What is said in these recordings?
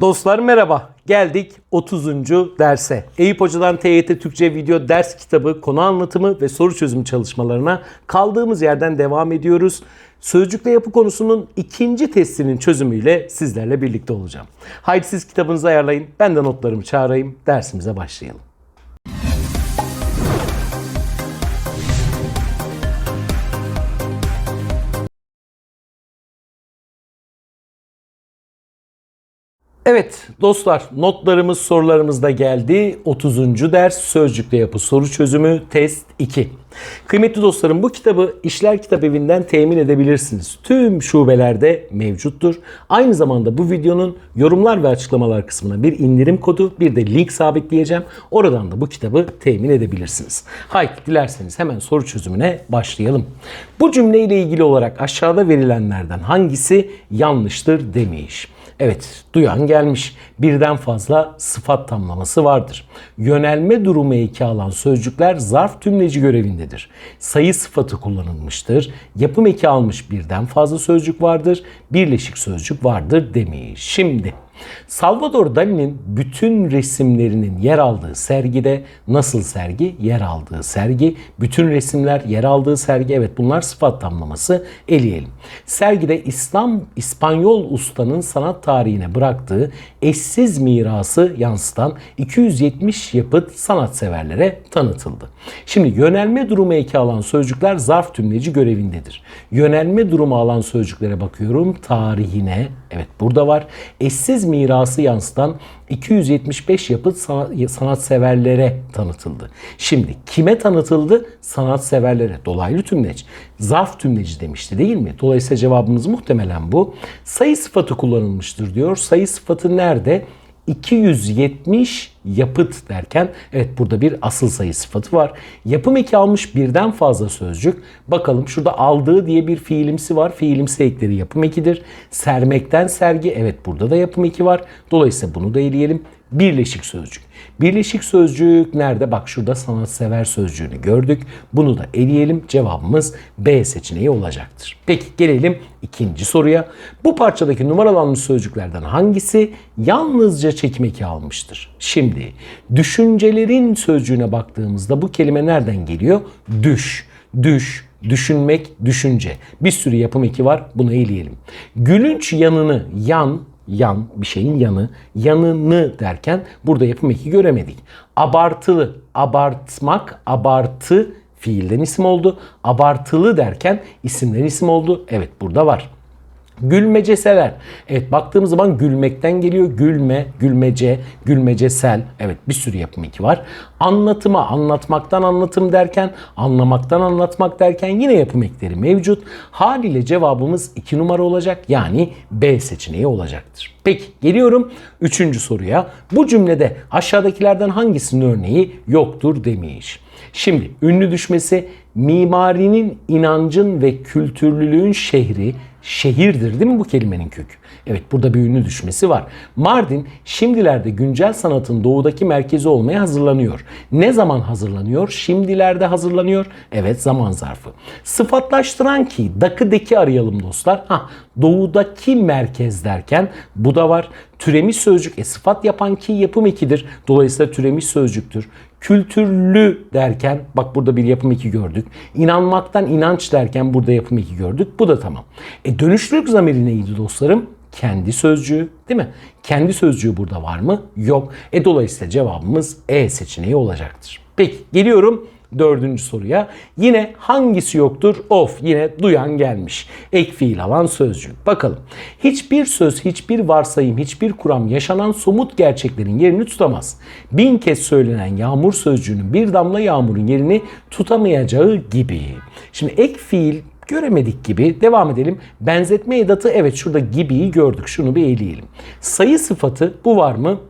Dostlar merhaba. Geldik 30. derse. Eyüp Hoca'dan TYT Türkçe video ders kitabı, konu anlatımı ve soru çözüm çalışmalarına kaldığımız yerden devam ediyoruz. Sözcükle yapı konusunun ikinci testinin çözümüyle sizlerle birlikte olacağım. Haydi siz kitabınızı ayarlayın, ben de notlarımı çağırayım, dersimize başlayalım. Evet dostlar notlarımız sorularımız da geldi. 30. ders sözcükle yapı soru çözümü test 2. Kıymetli dostlarım bu kitabı İşler Kitap Evi'nden temin edebilirsiniz. Tüm şubelerde mevcuttur. Aynı zamanda bu videonun yorumlar ve açıklamalar kısmına bir indirim kodu bir de link sabitleyeceğim. Oradan da bu kitabı temin edebilirsiniz. Haydi dilerseniz hemen soru çözümüne başlayalım. Bu cümleyle ilgili olarak aşağıda verilenlerden hangisi yanlıştır demiş. Evet, duyan gelmiş. Birden fazla sıfat tamlaması vardır. Yönelme durumu eki alan sözcükler zarf tümleci görevindedir. Sayı sıfatı kullanılmıştır. Yapım eki almış birden fazla sözcük vardır. Birleşik sözcük vardır demiş. Şimdi Salvador Dali'nin bütün resimlerinin yer aldığı sergide nasıl sergi? Yer aldığı sergi. Bütün resimler yer aldığı sergi. Evet bunlar sıfat tamlaması. Eleyelim. Sergide İslam İspanyol ustanın sanat tarihine bıraktığı eşsiz mirası yansıtan 270 yapıt sanatseverlere tanıtıldı. Şimdi yönelme durumu eki alan sözcükler zarf tümleci görevindedir. Yönelme durumu alan sözcüklere bakıyorum. Tarihine, evet burada var. Eşsiz mirası yansıtan 275 yapıt sanat, sanatseverlere tanıtıldı. Şimdi kime tanıtıldı? Sanatseverlere. Dolaylı tümleç. Zarf tümleci demişti değil mi? Dolayısıyla cevabımız muhtemelen bu. Sayı sıfatı kullanılmıştır diyor. Sayı sıfatı nerede? 270 yapıt derken evet burada bir asıl sayı sıfatı var. Yapım eki almış birden fazla sözcük. Bakalım şurada aldığı diye bir fiilimsi var. Fiilimsi ekleri yapım ekidir. Sermekten sergi evet burada da yapım eki var. Dolayısıyla bunu da eleyelim. Birleşik sözcük. Birleşik sözcük nerede? Bak şurada sanatsever sözcüğünü gördük. Bunu da eleyelim. Cevabımız B seçeneği olacaktır. Peki gelelim ikinci soruya. Bu parçadaki numaralanmış sözcüklerden hangisi yalnızca çekim eki almıştır? Şimdi düşüncelerin sözcüğüne baktığımızda bu kelime nereden geliyor? Düş, düş, düşünmek, düşünce. Bir sürü yapım eki var. Bunu eleyelim. Gülünç yanını yan, yan bir şeyin yanı, yanını derken burada yapım eki göremedik. Abartılı, abartmak, abartı fiilden isim oldu. Abartılı derken isimden isim oldu. Evet burada var. Gülmeceseler. Evet baktığımız zaman gülmekten geliyor. Gülme, gülmece, gülmecesel. Evet bir sürü yapım eki var. Anlatıma, anlatmaktan anlatım derken, anlamaktan anlatmak derken yine yapım ekleri mevcut. Haliyle cevabımız 2 numara olacak. Yani B seçeneği olacaktır. Peki geliyorum 3. soruya. Bu cümlede aşağıdakilerden hangisinin örneği yoktur demiş. Şimdi ünlü düşmesi mimarinin inancın ve kültürlülüğün şehri şehirdir değil mi bu kelimenin kökü? Evet burada bir ünlü düşmesi var. Mardin şimdilerde güncel sanatın doğudaki merkezi olmaya hazırlanıyor. Ne zaman hazırlanıyor? Şimdilerde hazırlanıyor. Evet zaman zarfı. Sıfatlaştıran ki, dakı deki arayalım dostlar. Ha, doğudaki merkez derken bu da var. Türemiş sözcük e, sıfat yapan ki yapım ekidir. Dolayısıyla türemiş sözcüktür. Kültürlü derken bak burada bir yapım eki gördük. İnanmaktan inanç derken burada yapım eki gördük. Bu da tamam. E dönüşlülük zamiri neydi dostlarım? Kendi sözcüğü değil mi? Kendi sözcüğü burada var mı? Yok. E dolayısıyla cevabımız E seçeneği olacaktır. Peki geliyorum dördüncü soruya. Yine hangisi yoktur? Of yine duyan gelmiş. Ek fiil alan sözcük. Bakalım. Hiçbir söz, hiçbir varsayım, hiçbir kuram yaşanan somut gerçeklerin yerini tutamaz. Bin kez söylenen yağmur sözcüğünün bir damla yağmurun yerini tutamayacağı gibi. Şimdi ek fiil göremedik gibi. Devam edelim. Benzetme edatı evet şurada gibiyi gördük. Şunu bir eleyelim. Sayı sıfatı bu var mı?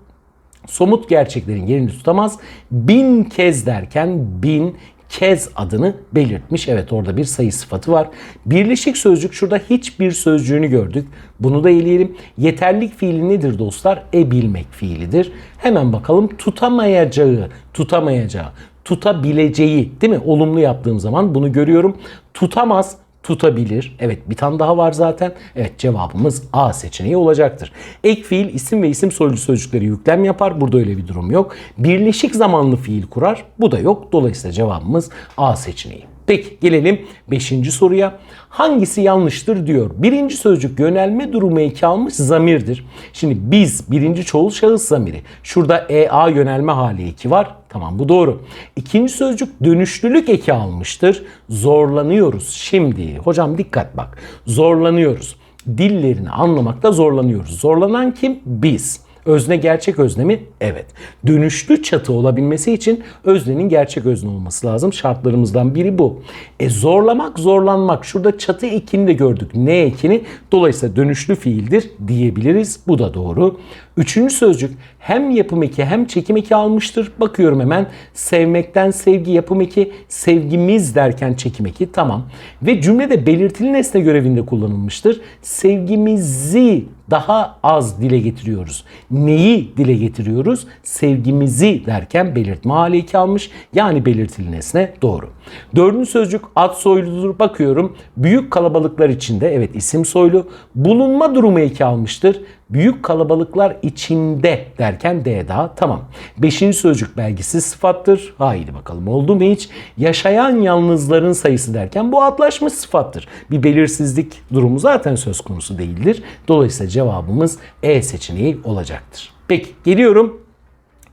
Somut gerçeklerin yerini tutamaz. Bin kez derken bin kez adını belirtmiş. Evet orada bir sayı sıfatı var. Birleşik sözcük şurada hiçbir sözcüğünü gördük. Bunu da eleyelim. Yeterlik fiili nedir dostlar? E bilmek fiilidir. Hemen bakalım tutamayacağı, tutamayacağı, tutabileceği değil mi? Olumlu yaptığım zaman bunu görüyorum. Tutamaz, tutabilir. Evet bir tane daha var zaten. Evet cevabımız A seçeneği olacaktır. Ek fiil isim ve isim soylu sözcükleri yüklem yapar. Burada öyle bir durum yok. Birleşik zamanlı fiil kurar. Bu da yok. Dolayısıyla cevabımız A seçeneği. Peki gelelim 5. soruya. Hangisi yanlıştır diyor. Birinci sözcük yönelme durumu eki almış zamirdir. Şimdi biz birinci çoğul şahıs zamiri. Şurada EA yönelme hali eki var. Tamam bu doğru. İkinci sözcük dönüşlülük eki almıştır. Zorlanıyoruz. Şimdi hocam dikkat bak. Zorlanıyoruz. Dillerini anlamakta zorlanıyoruz. Zorlanan kim? Biz. Özne gerçek özne mi? Evet. Dönüşlü çatı olabilmesi için öznenin gerçek özne olması lazım. Şartlarımızdan biri bu. E zorlamak, zorlanmak. Şurada çatı ekini de gördük. Ne ekini? Dolayısıyla dönüşlü fiildir diyebiliriz. Bu da doğru. Üçüncü sözcük hem yapım eki hem çekim eki almıştır. Bakıyorum hemen sevmekten sevgi yapım eki, sevgimiz derken çekim eki tamam. Ve cümlede belirtili nesne görevinde kullanılmıştır. Sevgimizi daha az dile getiriyoruz. Neyi dile getiriyoruz? Sevgimizi derken belirtme hali eki almış. Yani belirtili nesne doğru. Dördüncü sözcük ad soyludur. Bakıyorum büyük kalabalıklar içinde evet isim soylu. Bulunma durumu eki almıştır. Büyük kalabalıklar içinde derken D daha tamam. Beşinci sözcük belgisiz sıfattır. Haydi bakalım oldu mu hiç? Yaşayan yalnızların sayısı derken bu atlaşmış sıfattır. Bir belirsizlik durumu zaten söz konusu değildir. Dolayısıyla cevabımız E seçeneği olacaktır. Peki geliyorum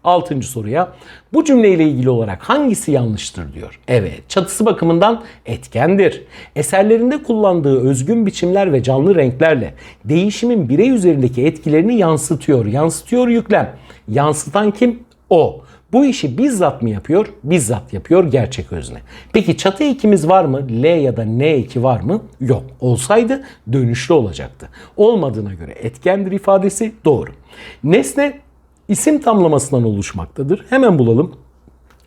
Altıncı soruya. Bu cümleyle ilgili olarak hangisi yanlıştır diyor. Evet, çatısı bakımından etkendir. Eserlerinde kullandığı özgün biçimler ve canlı renklerle değişimin birey üzerindeki etkilerini yansıtıyor. Yansıtıyor yüklem. Yansıtan kim? O. Bu işi bizzat mı yapıyor? Bizzat yapıyor gerçek özne. Peki çatı ekimiz var mı? L ya da N eki var mı? Yok. Olsaydı dönüşlü olacaktı. Olmadığına göre etkendir ifadesi doğru. Nesne isim tamlamasından oluşmaktadır. Hemen bulalım.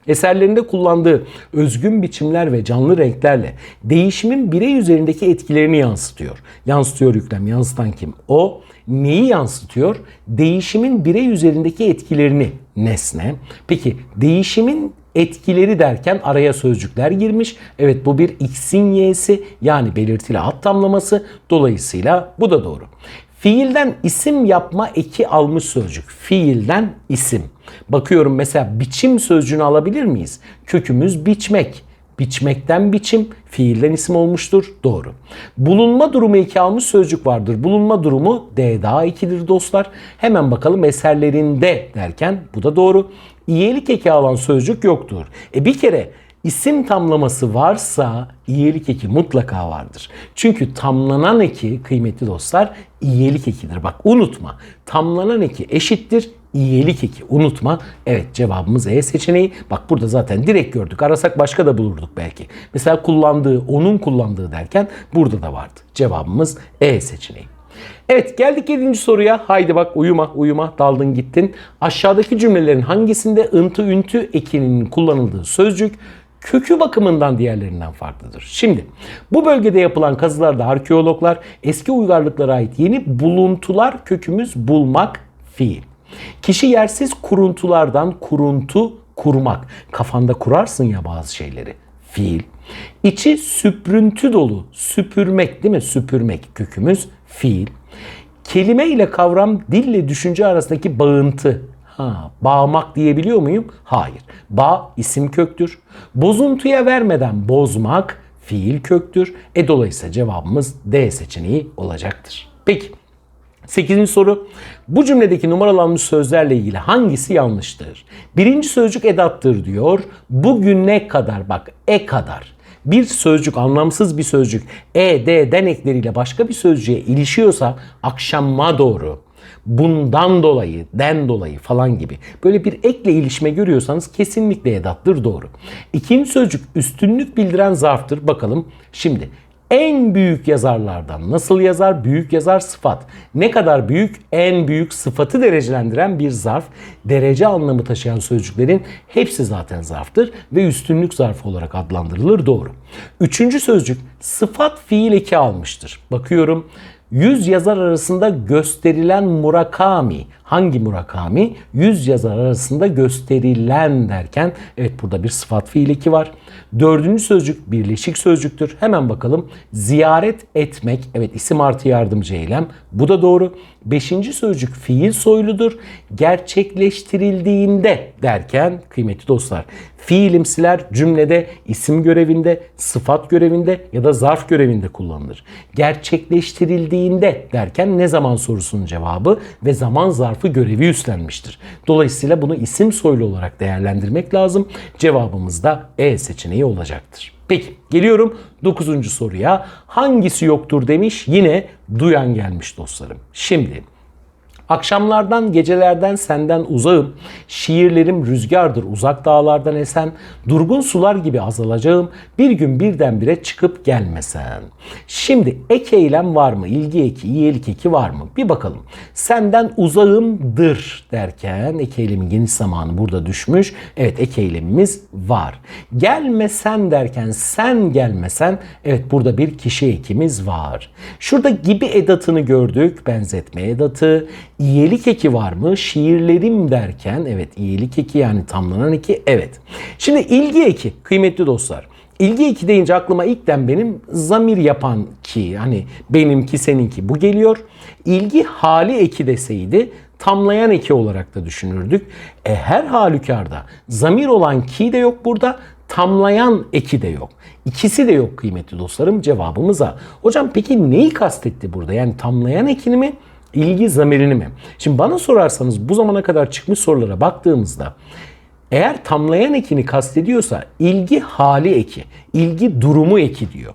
Eserlerinde kullandığı özgün biçimler ve canlı renklerle değişimin birey üzerindeki etkilerini yansıtıyor. Yansıtıyor yüklem. Yansıtan kim? O. Neyi yansıtıyor? Değişimin birey üzerindeki etkilerini nesne. Peki değişimin etkileri derken araya sözcükler girmiş. Evet bu bir x'in y'si yani belirtili ad tamlaması. Dolayısıyla bu da doğru. Fiilden isim yapma eki almış sözcük. Fiilden isim. Bakıyorum mesela biçim sözcüğünü alabilir miyiz? Kökümüz biçmek. Biçmekten biçim, fiilden isim olmuştur. Doğru. Bulunma durumu eki almış sözcük vardır. Bulunma durumu D daha ikidir dostlar. Hemen bakalım eserlerinde derken bu da doğru. İyelik eki alan sözcük yoktur. E bir kere isim tamlaması varsa iyelik eki mutlaka vardır. Çünkü tamlanan eki kıymetli dostlar iyelik ekidir. Bak unutma. Tamlanan eki eşittir iyelik eki. Unutma. Evet cevabımız E seçeneği. Bak burada zaten direkt gördük. Arasak başka da bulurduk belki. Mesela kullandığı, onun kullandığı derken burada da vardı. Cevabımız E seçeneği. Evet geldik 7. soruya. Haydi bak uyuma uyuma daldın gittin. Aşağıdaki cümlelerin hangisinde ıntı üntü ekinin kullanıldığı sözcük kökü bakımından diğerlerinden farklıdır. Şimdi bu bölgede yapılan kazılarda arkeologlar eski uygarlıklara ait yeni buluntular kökümüz bulmak fiil. Kişi yersiz kuruntulardan kuruntu kurmak. Kafanda kurarsın ya bazı şeyleri. Fiil. İçi süprüntü dolu. Süpürmek değil mi? Süpürmek kökümüz fiil. Kelime ile kavram dille düşünce arasındaki bağıntı. Ha, bağmak diyebiliyor muyum? Hayır. Bağ isim köktür. Bozuntuya vermeden bozmak fiil köktür. E dolayısıyla cevabımız D seçeneği olacaktır. Peki. 8. soru. Bu cümledeki numaralanmış sözlerle ilgili hangisi yanlıştır? Birinci sözcük edattır diyor. Bugüne kadar bak e kadar. Bir sözcük anlamsız bir sözcük e, d, den ekleriyle başka bir sözcüğe ilişiyorsa akşama doğru bundan dolayı, den dolayı falan gibi böyle bir ekle ilişme görüyorsanız kesinlikle edattır doğru. İkinci sözcük üstünlük bildiren zarftır. Bakalım şimdi en büyük yazarlardan nasıl yazar? Büyük yazar sıfat. Ne kadar büyük? En büyük sıfatı derecelendiren bir zarf. Derece anlamı taşıyan sözcüklerin hepsi zaten zarftır ve üstünlük zarfı olarak adlandırılır doğru. Üçüncü sözcük sıfat fiil eki almıştır. Bakıyorum. Yüz yazar arasında gösterilen Murakami Hangi Murakami? Yüz yazar arasında gösterilen derken evet burada bir sıfat fiil eki var. Dördüncü sözcük birleşik sözcüktür. Hemen bakalım. Ziyaret etmek. Evet isim artı yardımcı eylem. Bu da doğru. Beşinci sözcük fiil soyludur. Gerçekleştirildiğinde derken kıymetli dostlar fiilimsiler cümlede isim görevinde, sıfat görevinde ya da zarf görevinde kullanılır. Gerçekleştirildiğinde derken ne zaman sorusunun cevabı ve zaman zarfı görevi üstlenmiştir. Dolayısıyla bunu isim soylu olarak değerlendirmek lazım. Cevabımız da E seçeneği olacaktır. Peki geliyorum 9. soruya. Hangisi yoktur demiş yine duyan gelmiş dostlarım. Şimdi Akşamlardan gecelerden senden uzağım, şiirlerim rüzgardır uzak dağlardan esen, durgun sular gibi azalacağım, bir gün birdenbire çıkıp gelmesen. Şimdi ek eylem var mı? İlgi eki, iyilik eki var mı? Bir bakalım. Senden uzağımdır derken ek eylemin geniş zamanı burada düşmüş. Evet ek eylemimiz var. Gelmesen derken sen gelmesen evet burada bir kişi ekimiz var. Şurada gibi edatını gördük. Benzetme edatı İyilik eki var mı? Şiirlerim derken evet iyilik eki yani tamlanan eki evet. Şimdi ilgi eki kıymetli dostlar. İlgi eki deyince aklıma ilkten benim zamir yapan ki hani benimki seninki bu geliyor. İlgi hali eki deseydi tamlayan eki olarak da düşünürdük. E, her halükarda zamir olan ki de yok burada tamlayan eki de yok. İkisi de yok kıymetli dostlarım cevabımıza. Hocam peki neyi kastetti burada? Yani tamlayan ekini mi? İlgi zamirini mi? Şimdi bana sorarsanız bu zamana kadar çıkmış sorulara baktığımızda eğer tamlayan ekini kastediyorsa ilgi hali eki, ilgi durumu eki diyor.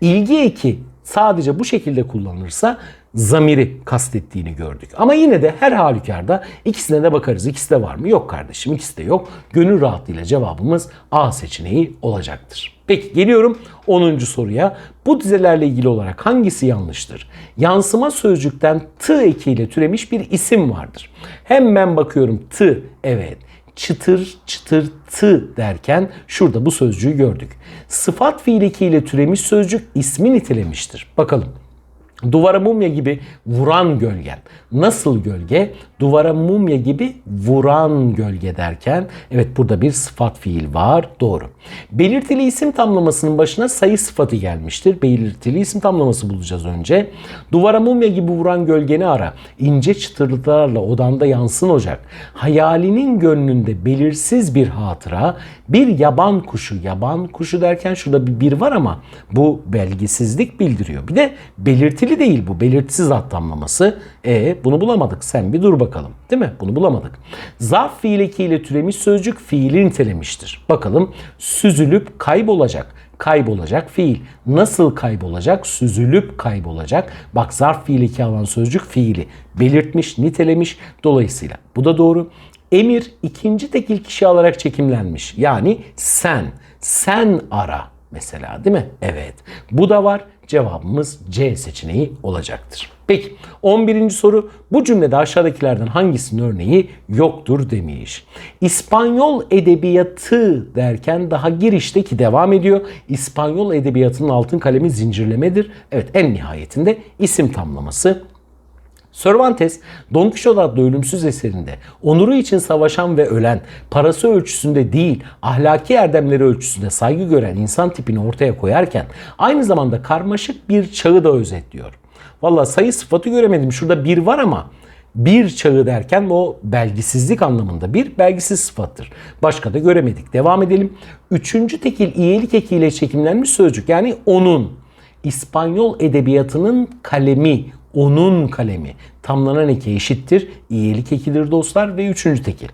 İlgi eki sadece bu şekilde kullanılırsa zamiri kastettiğini gördük. Ama yine de her halükarda ikisine de bakarız. İkisi de var mı? Yok kardeşim ikisi de yok. Gönül rahatlığıyla cevabımız A seçeneği olacaktır. Peki geliyorum 10. soruya. Bu dizelerle ilgili olarak hangisi yanlıştır? Yansıma sözcükten t ekiyle türemiş bir isim vardır. Hemen bakıyorum t evet çıtır çıtır tı derken şurada bu sözcüğü gördük. Sıfat fiil ekiyle türemiş sözcük ismi nitelemiştir. Bakalım. Duvara mumya gibi vuran gölgen. Nasıl gölge? Duvara mumya gibi vuran gölge derken evet burada bir sıfat fiil var. Doğru. Belirtili isim tamlamasının başına sayı sıfatı gelmiştir. Belirtili isim tamlaması bulacağız önce. Duvara mumya gibi vuran gölgeni ara. İnce çıtırlıklarla odanda yansın ocak. Hayalinin gönlünde belirsiz bir hatıra. Bir yaban kuşu. Yaban kuşu derken şurada bir bir var ama bu belgisizlik bildiriyor. Bir de belirtili değil bu. Belirtisiz ad tamlaması. E bunu bulamadık. Sen bir dur bakalım. Değil mi? Bunu bulamadık. Zarf fiil ekiyle türemiş sözcük fiili nitelemiştir. Bakalım süzülüp kaybolacak. Kaybolacak fiil. Nasıl kaybolacak? Süzülüp kaybolacak. Bak zarf fiil eki alan sözcük fiili. Belirtmiş, nitelemiş. Dolayısıyla bu da doğru. Emir ikinci tekil kişi alarak çekimlenmiş. Yani sen. Sen ara mesela değil mi? Evet. Bu da var. Cevabımız C seçeneği olacaktır. Peki 11. soru bu cümlede aşağıdakilerden hangisinin örneği yoktur demiş. İspanyol edebiyatı derken daha girişteki devam ediyor. İspanyol edebiyatının altın kalemi zincirlemedir. Evet en nihayetinde isim tamlaması Cervantes, Don Quixote adlı ölümsüz eserinde onuru için savaşan ve ölen, parası ölçüsünde değil ahlaki erdemleri ölçüsünde saygı gören insan tipini ortaya koyarken aynı zamanda karmaşık bir çağı da özetliyor. Valla sayı sıfatı göremedim. Şurada bir var ama bir çağı derken o belgisizlik anlamında bir belgisiz sıfattır. Başka da göremedik. Devam edelim. Üçüncü tekil iyilik ekiyle çekimlenmiş sözcük yani onun. İspanyol edebiyatının kalemi, onun kalemi. Tamlanan eki eşittir. İyilik ekidir dostlar ve üçüncü tekil.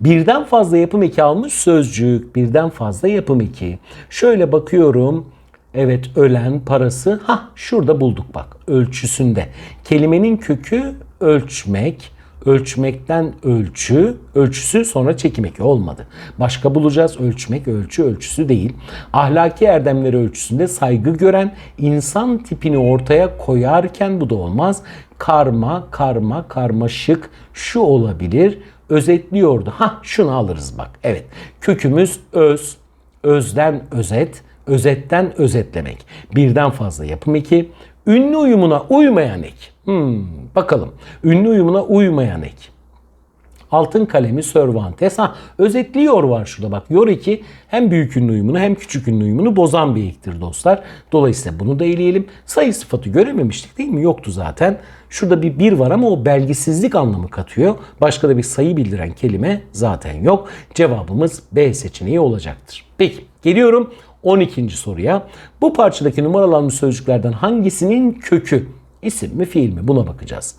Birden fazla yapım eki almış sözcük. Birden fazla yapım eki. Şöyle bakıyorum. Evet ölen parası. Ha şurada bulduk bak ölçüsünde. Kelimenin kökü ölçmek. Ölçmekten ölçü, ölçüsü sonra çekim eki olmadı. Başka bulacağız. Ölçmek, ölçü, ölçüsü değil. Ahlaki erdemleri ölçüsünde saygı gören insan tipini ortaya koyarken bu da olmaz. Karma, karma, karmaşık şu olabilir. Özetliyordu. Ha şunu alırız bak. Evet. Kökümüz öz, özden özet, özetten özetlemek. Birden fazla yapım eki. Ünlü uyumuna uymayan ek. Hmm, bakalım. Ünlü uyumuna uymayan ek. Altın kalemi Cervantes. Ha, özetliyor var şurada bak. Yor 2 hem büyük ünlü uyumunu hem küçük ünlü uyumunu bozan bir ektir dostlar. Dolayısıyla bunu da eleyelim. Sayı sıfatı görememiştik değil mi? Yoktu zaten. Şurada bir bir var ama o belgisizlik anlamı katıyor. Başka da bir sayı bildiren kelime zaten yok. Cevabımız B seçeneği olacaktır. Peki geliyorum 12. soruya. Bu parçadaki numaralanmış sözcüklerden hangisinin kökü isim mi fiil mi buna bakacağız.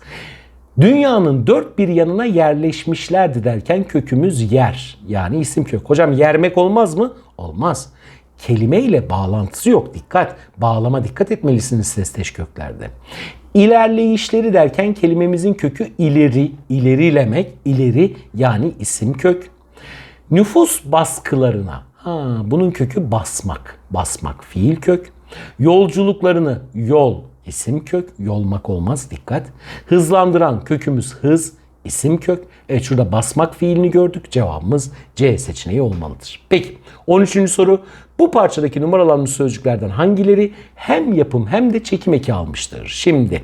Dünyanın dört bir yanına yerleşmişlerdi derken kökümüz yer. Yani isim kök. Hocam yermek olmaz mı? Olmaz. Kelime ile bağlantısı yok. Dikkat. Bağlama dikkat etmelisiniz sesteş köklerde. İlerleyişleri derken kelimemizin kökü ileri, ilerilemek, ileri yani isim kök. Nüfus baskılarına, ha, bunun kökü basmak, basmak fiil kök. Yolculuklarını yol, isim kök, yolmak olmaz dikkat. Hızlandıran kökümüz hız, isim kök. Evet şurada basmak fiilini gördük. Cevabımız C seçeneği olmalıdır. Peki 13. soru. Bu parçadaki numaralanmış sözcüklerden hangileri hem yapım hem de çekim eki almıştır? Şimdi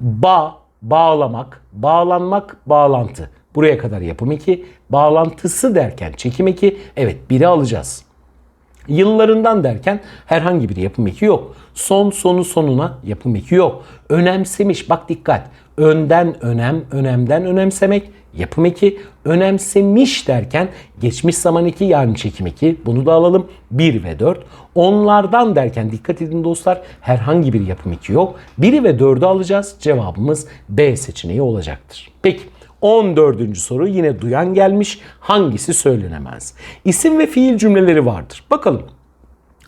ba, bağlamak, bağlanmak, bağlantı. Buraya kadar yapım eki. Bağlantısı derken çekim eki. Evet biri alacağız. Yıllarından derken herhangi bir yapım eki yok. Son sonu sonuna yapım eki yok. Önemsemiş bak dikkat. Önden önem, önemden önemsemek yapım eki. Önemsemiş derken geçmiş zaman eki yani çekim eki. Bunu da alalım. 1 ve 4. Onlardan derken dikkat edin dostlar herhangi bir yapım eki yok. 1'i ve 4'ü alacağız. Cevabımız B seçeneği olacaktır. Peki 14. soru yine duyan gelmiş. Hangisi söylenemez? İsim ve fiil cümleleri vardır. Bakalım.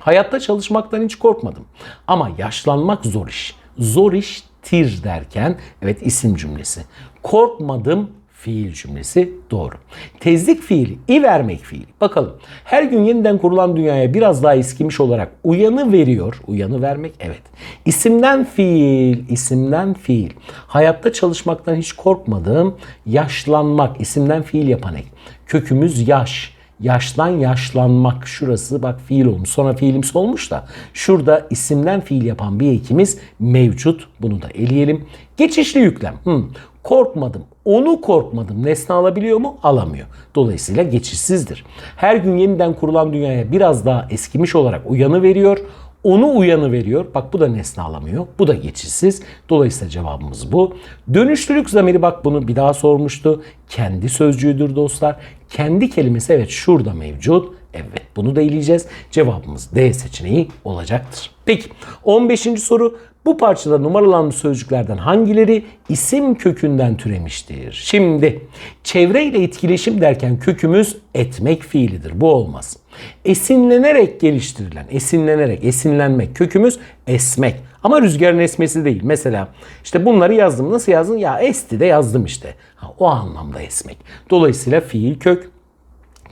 Hayatta çalışmaktan hiç korkmadım. Ama yaşlanmak zor iş. Zor iştir derken evet isim cümlesi. Korkmadım fiil cümlesi doğru. Tezlik fiili, i vermek fiili. Bakalım. Her gün yeniden kurulan dünyaya biraz daha eskimiş olarak uyanı veriyor. Uyanı vermek evet. İsimden fiil, isimden fiil. Hayatta çalışmaktan hiç korkmadım. Yaşlanmak, isimden fiil yapan ek. Kökümüz yaş. Yaştan yaşlanmak şurası bak fiil olmuş. Sonra fiilimsi olmuş da şurada isimden fiil yapan bir ekimiz mevcut. Bunu da eleyelim. Geçişli yüklem. Hmm. Korkmadım. Onu korkmadım. Nesne alabiliyor mu? Alamıyor. Dolayısıyla geçişsizdir. Her gün yeniden kurulan dünyaya biraz daha eskimiş olarak uyanı veriyor. Onu uyanı veriyor. Bak bu da nesne alamıyor. Bu da geçişsiz. Dolayısıyla cevabımız bu. Dönüşlülük zamiri bak bunu bir daha sormuştu. Kendi sözcüğüdür dostlar. Kendi kelimesi evet şurada mevcut. Evet bunu da eleyeceğiz. Cevabımız D seçeneği olacaktır. Peki 15. soru. Bu parçada numaralanmış sözcüklerden hangileri isim kökünden türemiştir? Şimdi çevreyle etkileşim derken kökümüz etmek fiilidir. Bu olmaz. Esinlenerek geliştirilen, esinlenerek, esinlenmek kökümüz esmek. Ama rüzgarın esmesi değil. Mesela işte bunları yazdım. Nasıl yazdın? Ya esti de yazdım işte. Ha, o anlamda esmek. Dolayısıyla fiil kök.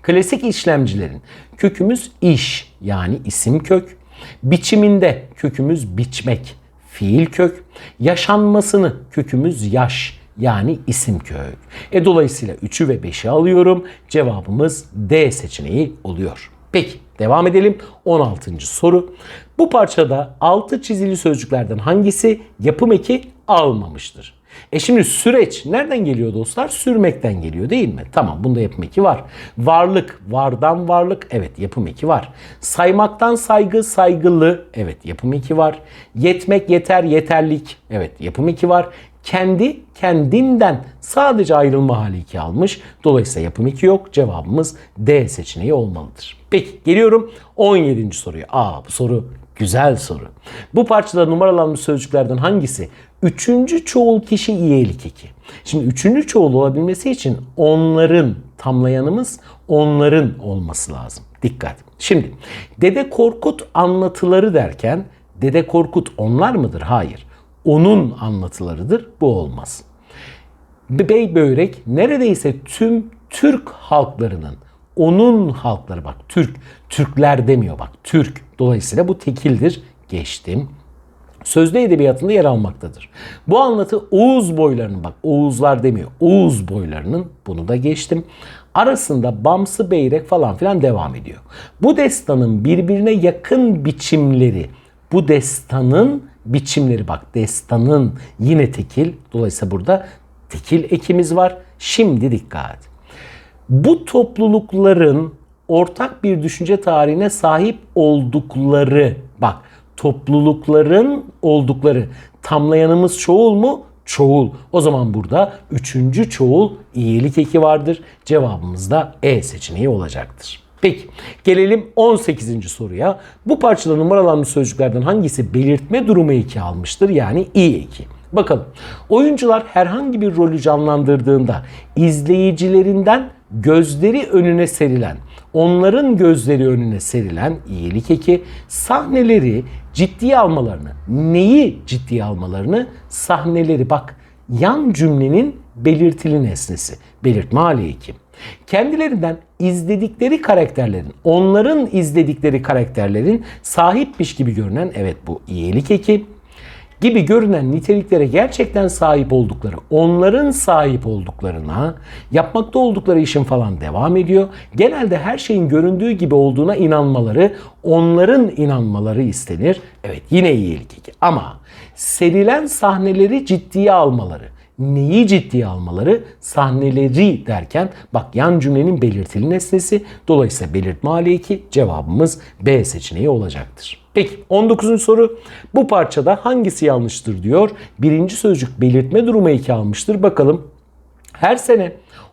Klasik işlemcilerin kökümüz iş yani isim kök. Biçiminde kökümüz biçmek fiil kök. Yaşanmasını kökümüz yaş yani isim kök. E dolayısıyla 3'ü ve 5'i alıyorum. Cevabımız D seçeneği oluyor. Peki devam edelim. 16. soru. Bu parçada altı çizili sözcüklerden hangisi yapım eki almamıştır? E şimdi süreç nereden geliyor dostlar? Sürmekten geliyor değil mi? Tamam bunda yapım eki var. Varlık, vardan varlık evet yapım eki var. Saymaktan saygı, saygılı evet yapım eki var. Yetmek, yeter, yeterlik evet yapım eki var. Kendi, kendinden sadece ayrılma hali iki almış. Dolayısıyla yapım iki yok. Cevabımız D seçeneği olmalıdır. Peki geliyorum 17. soruya. Aa bu soru Güzel soru. Bu parçada numaralanmış sözcüklerden hangisi? Üçüncü çoğul kişi iyilik eki. Şimdi üçüncü çoğul olabilmesi için onların tamlayanımız onların olması lazım. Dikkat. Şimdi Dede Korkut anlatıları derken Dede Korkut onlar mıdır? Hayır. Onun anlatılarıdır. Bu olmaz. Bey Börek neredeyse tüm Türk halklarının onun halkları bak Türk, Türkler demiyor bak Türk. Dolayısıyla bu tekildir. Geçtim. Sözde edebiyatında yer almaktadır. Bu anlatı Oğuz boylarının bak Oğuzlar demiyor. Oğuz boylarının bunu da geçtim. Arasında Bamsı Beyrek falan filan devam ediyor. Bu destanın birbirine yakın biçimleri bu destanın biçimleri bak destanın yine tekil. Dolayısıyla burada tekil ekimiz var. Şimdi dikkat. Bu toplulukların ortak bir düşünce tarihine sahip oldukları bak toplulukların oldukları tamlayanımız çoğul mu? Çoğul. O zaman burada üçüncü çoğul iyilik eki vardır. Cevabımız da E seçeneği olacaktır. Peki gelelim 18. soruya. Bu parçada numaralanmış sözcüklerden hangisi belirtme durumu eki almıştır? Yani i eki. Bakalım. Oyuncular herhangi bir rolü canlandırdığında izleyicilerinden gözleri önüne serilen, onların gözleri önüne serilen iyilik eki sahneleri ciddiye almalarını, neyi ciddiye almalarını? Sahneleri bak yan cümlenin belirtili nesnesi, belirtme hali eki. Kendilerinden izledikleri karakterlerin, onların izledikleri karakterlerin sahipmiş gibi görünen evet bu iyilik eki gibi görünen niteliklere gerçekten sahip oldukları, onların sahip olduklarına, yapmakta oldukları işin falan devam ediyor. Genelde her şeyin göründüğü gibi olduğuna inanmaları, onların inanmaları istenir. Evet yine iyilik. Ama serilen sahneleri ciddiye almaları, neyi ciddiye almaları? Sahneleri derken bak yan cümlenin belirtili nesnesi. Dolayısıyla belirtme hali 2 cevabımız B seçeneği olacaktır. Peki 19. soru. Bu parçada hangisi yanlıştır diyor. Birinci sözcük belirtme durumu 2 almıştır. Bakalım. Her sene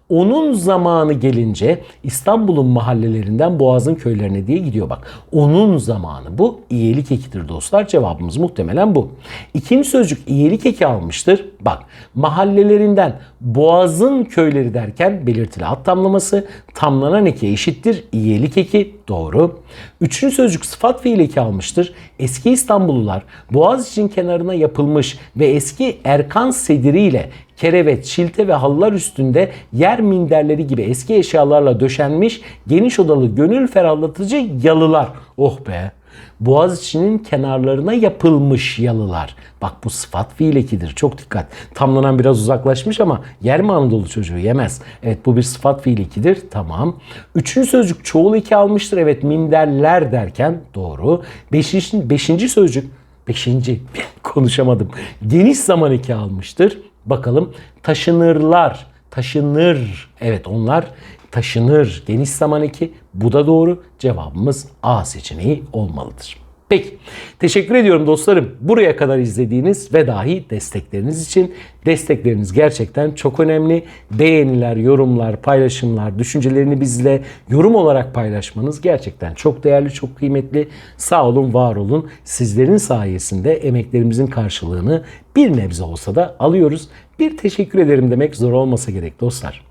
onun zamanı gelince İstanbul'un mahallelerinden Boğaz'ın köylerine diye gidiyor bak. Onun zamanı bu iyilik ekidir dostlar. Cevabımız muhtemelen bu. İkinci sözcük iyilik eki almıştır. Bak mahallelerinden Boğaz'ın köyleri derken belirtili hat tamlaması tamlanan eki eşittir. İyilik eki doğru. Üçüncü sözcük sıfat fiil eki almıştır. Eski İstanbullular Boğaz için kenarına yapılmış ve eski Erkan sediriyle kerevet, çilte ve halılar üstünde yer minderleri gibi eski eşyalarla döşenmiş geniş odalı gönül ferahlatıcı yalılar. Oh be! Boğaziçi'nin kenarlarına yapılmış yalılar. Bak bu sıfat fiil ekidir. Çok dikkat. Tamlanan biraz uzaklaşmış ama yer mi Anadolu çocuğu? Yemez. Evet bu bir sıfat fiil ekidir. Tamam. Üçüncü sözcük çoğul eki almıştır. Evet minderler derken doğru. Beşinci, beşinci sözcük Beşinci konuşamadım. Geniş zaman eki almıştır. Bakalım taşınırlar. Taşınır. Evet onlar taşınır. Geniş zaman eki. Bu da doğru. Cevabımız A seçeneği olmalıdır. Peki. Teşekkür ediyorum dostlarım. Buraya kadar izlediğiniz ve dahi destekleriniz için. Destekleriniz gerçekten çok önemli. Beğeniler, yorumlar, paylaşımlar, düşüncelerini bizle yorum olarak paylaşmanız gerçekten çok değerli, çok kıymetli. Sağ olun, var olun. Sizlerin sayesinde emeklerimizin karşılığını bir nebze olsa da alıyoruz. Bir teşekkür ederim demek zor olmasa gerek dostlar.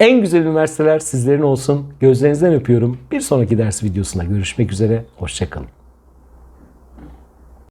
En güzel üniversiteler sizlerin olsun. Gözlerinizden öpüyorum. Bir sonraki ders videosunda görüşmek üzere. Hoşçakalın.